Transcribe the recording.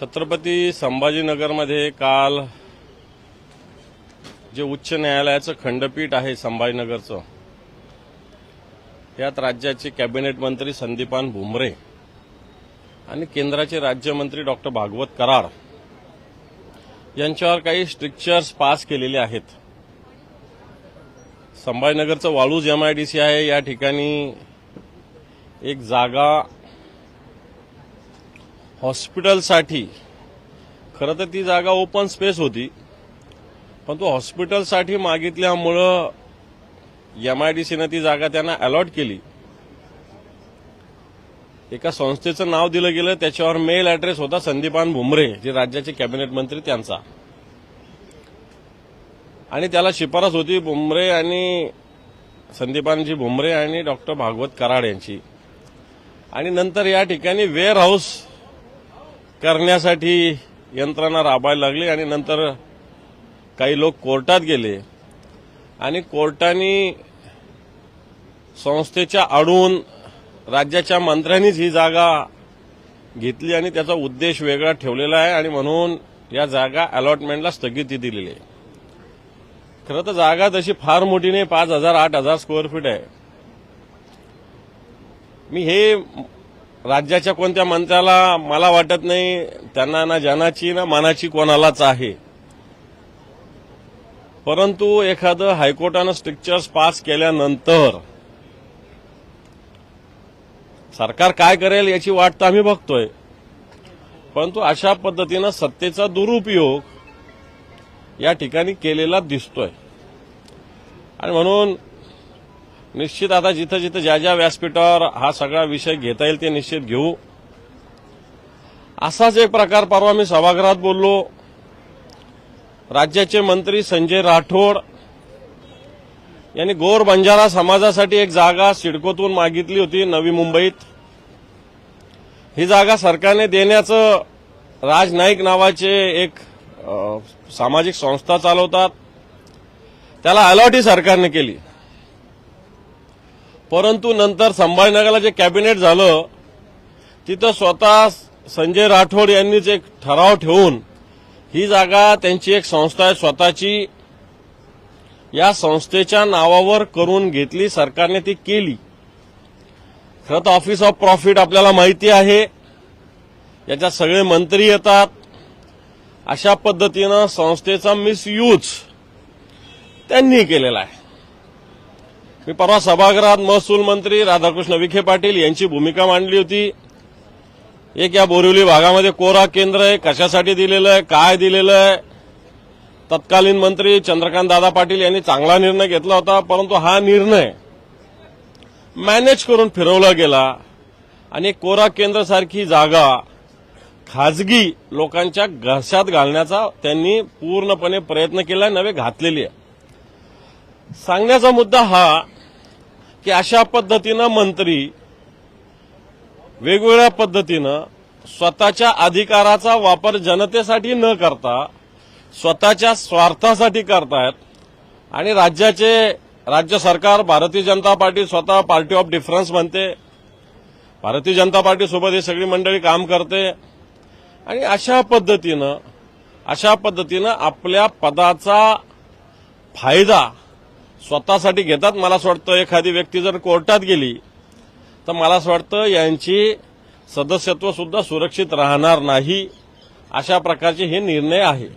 छत्रपती संभाजीनगरमध्ये काल जे उच्च न्यायालयाचं खंडपीठ आहे संभाजीनगरचं त्यात राज्याचे कॅबिनेट मंत्री संदीपान भुमरे आणि केंद्राचे राज्यमंत्री डॉक्टर भागवत कराड यांच्यावर काही स्ट्रिक्चर्स पास केलेले आहेत. संभाजीनगरचं वाळूज एमआयडीसी आहे. या ठिकाणी एक जागा हॉस्पिटलसाठी. खरं तर ती जागा ओपन स्पेस होती पण तो हॉस्पिटलसाठी मागितल्यामुळं एम आय डी सीनं ती जागा त्यांना अलॉट केली. एका संस्थेचं नाव दिलं गेलं त्याच्यावर मेल ऍड्रेस होता संदीपान भुमरे जे राज्याचे कॅबिनेट मंत्री त्यांचा. आणि त्याला शिफारस होती भुमरे आणि संदीपानजी भुमरे आणि डॉक्टर भागवत कराड यांची. आणि नंतर या ठिकाणी वेअर हाऊस करण्यासाठी यंत्रणा राबायला लागली आणि नंतर काही लोक कोर्टात गेले. आणि कोर्टाने संस्थेच्या आडून राज्याच्या मंत्र्यांनीच ही जागा घेतली आणि त्याचा उद्देश वेगळा ठेवलेला आहे आणि म्हणून या जागा अलॉटमेंटला स्थगिती दिलेली आहे. खरं तर जागा तशी फार मोठी नाही पाच हजार आठ हजार स्क्वेअर फीट आहे. मी हे राज्याच्या कोणत्या मंत्र्याला मला वाटत नाही त्यांना ना जनाची ना मनाची कोणालाच आहे. परंतु एखादं हायकोर्टानं स्ट्रिक्चर्स पास केल्यानंतर सरकार काय करेल याची वाट तर आम्ही बघतोय. परंतु अशा पद्धतीनं सत्तेचा दुरुपयोग या ठिकाणी केलेला दिसतोय. आणि म्हणून निश्चित आता जिथं जिथं ज्या ज्या व्यासपीठावर हा सगळा विषय घेता येईल ते निश्चित घेऊ. असाच एक प्रकार परवा मी सभागृहात बोललो. राज्याचे मंत्री संजय राठोड यांनी गोर बंजारा समाजासाठी एक जागा सिडकोतून मागितली होती नवी मुंबईत. ही जागा सरकारने देण्याचं राज नाईक नावाचे एक सामाजिक संस्था चालवतात. त्याला अलॉटी सरकारने केली. परंतु नंतर संभाजीनगरला जे कॅबिनेट झालं तिथं स्वतः संजय राठोड यांनीच एक ठराव ठेवून ही जागा त्यांची एक संस्था आहे स्वतःची. या संस्थेच्या नावावर करून घेतली सरकारने ती केली. खरं तर ऑफिस ऑफ प्रॉफिट आपल्याला माहिती आहे. याच्यात सगळे मंत्री येतात. अशा पद्धतीनं संस्थेचा मिसयूज त्यांनी केलेला आहे. मी परवा सभागृहात महसूल मंत्री राधाकृष्ण विखे पाटील यांची भूमिका मांडली होती. एक या बोरिवली भागामध्ये कोरा केंद्र आहे कशासाठी दिलेलं आहे काय दिलेलं आहे? तत्कालीन मंत्री चंद्रकांत दादा पाटील यांनी चांगला निर्णय घेतला होता परंतु हा निर्णय मॅनेज करून फिरवला गेला आणि कोरा केंद्र सारखी जागा खाजगी लोकांच्या घशात घालण्याचा त्यांनी पूर्णपणे प्रयत्न केला नवे घातलेली आहे. सांगण्याचा मुद्दा हा की अशा पद्धतीनं मंत्री वेगवेगळ्या पद्धतीनं स्वतःच्या अधिकाराचा वापर जनतेसाठी न करता स्वतःच्या स्वार्थासाठी करतायत आणि राज्याचे राज्य सरकार भारतीय जनता पार्टी स्वतः पार्टी ऑफ डिफरन्स म्हणते भारतीय जनता पार्टी सोबत ही सगळी मंडळी काम करते आणि अशा पद्धतीनं अशा पद्धतीनं आपल्या पदाचा फायदा स्वतःसाठी घेतात. मला असं वाटतं एखादी व्यक्ती जर कोर्टात गेली तर मला असं वाटतं यांची सदस्यत्व सुद्धा सुरक्षित राहणार नाही अशा प्रकारचे हे निर्णय आहे.